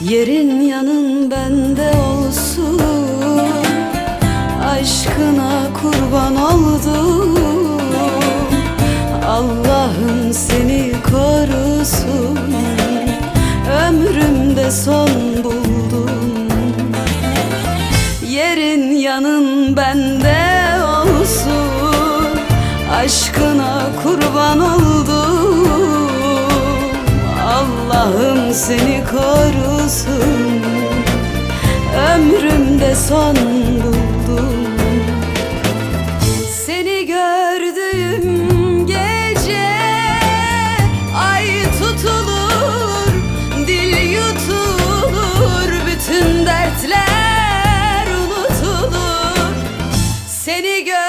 Yerin yanın bende olsun. Aşkına kurban oldum. Allah'ım seni korusun. Ömrümde son buldum. Yerin yanın bende olsun. Aşkına kurban oldum. Allah'ım seni korusun olsun Ömrümde son buldum. Seni gördüğüm gece Ay tutulur, dil yutulur Bütün dertler unutulur. Seni gördüğüm